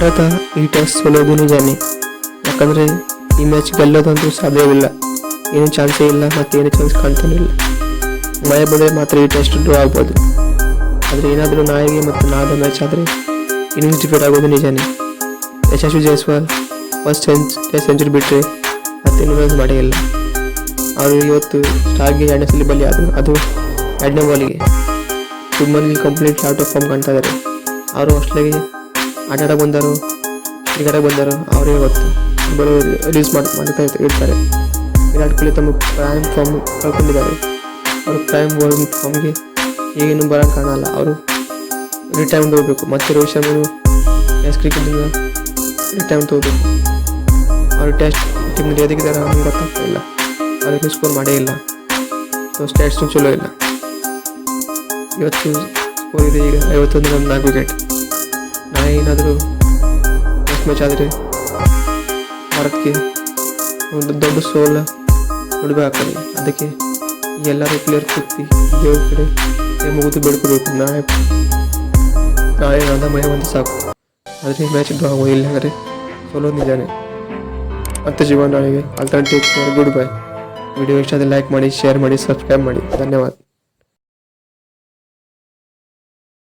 ಭಾರತ ಈ ಟೆಸ್ಟ್ ಸೋಲೋದೇನು ನಿಜಾನೇ ಯಾಕಂದರೆ ಈ ಮ್ಯಾಚ್ ಗೆಲ್ಲೋದಂತೂ ಸಾಧ್ಯವಿಲ್ಲ. ಏನು ಚಾನ್ಸೇ ಇಲ್ಲ ಮತ್ತು ಏನು ಚಾನ್ಸ್ ಕಾಣ್ತಾನೆ ಇಲ್ಲ. ಮಳೆ ಬಂದರೆ ಮಾತ್ರ ಈ ಟೆಸ್ಟ್ ಡ್ರಾ ಆಗ್ಬೋದು. ಆದರೆ ಏನಾದರೂ ನಾಯಿಗೆ ಮತ್ತು ನಾಳೆ ಮ್ಯಾಚ್ ಆದರೆ ಇನ್ನಿಂಗ್ಸ್ ಡಿಫೀಟ್ ಆಗೋದು ನಿಜಾನೇ. Yashasvi Jaiswal first cent test century ಬಿಟ್ಟರೆ ಮತ್ತೇನು ರನ್ಸ್ ಮಾಡೇ ಇಲ್ಲ. ಅವರು ಇವತ್ತು ಸ್ಟಾರ್ಗೆ ಎರಡನೇ ಸಲ ಬಲಿ ಆದರು, ಅದು ಎರಡನೇ ಬಾಲಿಗೆ ತುಂಬಾನೇ ಕಂಪ್ಲೀಟ್ ಔಟ್ ಆಫ್ ಫಾರ್ಮ್ ಕಾಣ್ತಾ ಇದ್ದಾರೆ ಅವರು ಅಷ್ಟಲಾಗಿ ಆಟ ಆಡಕ್ಕೆ ಬಂದರು ಕ್ರಿಕೆಟಾಗಿ ಬಂದರು ಅವರೇ ಗೊತ್ತು. ಇಬ್ಬರು ರಿಲೀಸ್ ಮಾಡಿ ಮಾಡ್ತಾ ಇರ್ತ- ಇರ್ತಾರೆ ವಿರಾಟ್ ಕೊಹ್ಲಿ ತಮ್ಮ ಪ್ರೈಮ್ ಫಾರ್ಮ್ ಕಳ್ಕೊಂಡಿದ್ದಾರೆ. ಅವರು ಪ್ರೈಮ್ ವರ್ಲ್ಡ್ ಫಾರ್ಮ್ಗೆ ಈಗೇನು ಬರೋಕ್ಕೆ ಕಾಣಲ್ಲ ಅವರು ರಿಟೈರ್ ಹೋಗಬೇಕು ಮತ್ತೆ ರೋಹಿತ್ ಶರ್ಮನು ಟೆಸ್ಟ್ ಕ್ರಿಕೆಟಿಂದ ರಿಟೈರ್ ತಗೋಬೇಕು. ಅವರು ಟೆಸ್ಟ್ ಟೀಮ್ನಲ್ಲಿ ಎದಗಿದ್ದಾರೆ ಅವ್ರಿಗೆ ಗೊತ್ತಾಗ್ತಾ ಇಲ್ಲ. ಅವ್ರಿಗೆ ಸ್ಕೋರ್ ಮಾಡೇ ಇಲ್ಲ. ಸೊ ಸ್ಟ್ಯಾಟ್ಸ್ನು ಚಲೋ ಇಲ್ಲ. ಇವತ್ತು ಸ್ಕೋರ್ ಇದೆ ಈಗ ಐವತ್ತೊಂದು ರನ್ ನಾಲ್ಕು ವಿಕೆಟ್ ಏನಾದರೂ ಟೆಸ್ಟ್ ಮ್ಯಾಚ್ ಆದರೆ ಭಾರತಕ್ಕೆ ಒಂದು ದೊಡ್ಡ ಸೋಲ ನೋಡಬೇಕಾಗ್ತದೆ ಅದಕ್ಕೆ ಎಲ್ಲರೂ ಪ್ಲೇಯರ್ ಕೂತಿ ದೇವ್ರ ಕಡೆ ಮುಗಿದು ಬೇಡ್ಕೋಬೇಕು ನಾಳೆ ನಾಳೆ ನಾದ ಮನೆ ಒಂದು ಸಾಕು. ಆದರೆ ಮ್ಯಾಚ್ ಡ್ರಾ ಇಲ್ಲ ಅಂದರೆ ಸೋಲೋ ನಿಜಾನೆ. ಮತ್ತೆ ಜೀವನ ನಾಳೆಗೆ ಅಲ್ಟರ್ನೇಟಿವ್ ಗುಡ್ ಬೈ ವಿಡಿಯೋ ಇಷ್ಟ ಲೈಕ್ ಮಾಡಿ ಶೇರ್ ಮಾಡಿ ಸಬ್ಸ್ಕ್ರೈಬ್ ಮಾಡಿ. ಧನ್ಯವಾದ.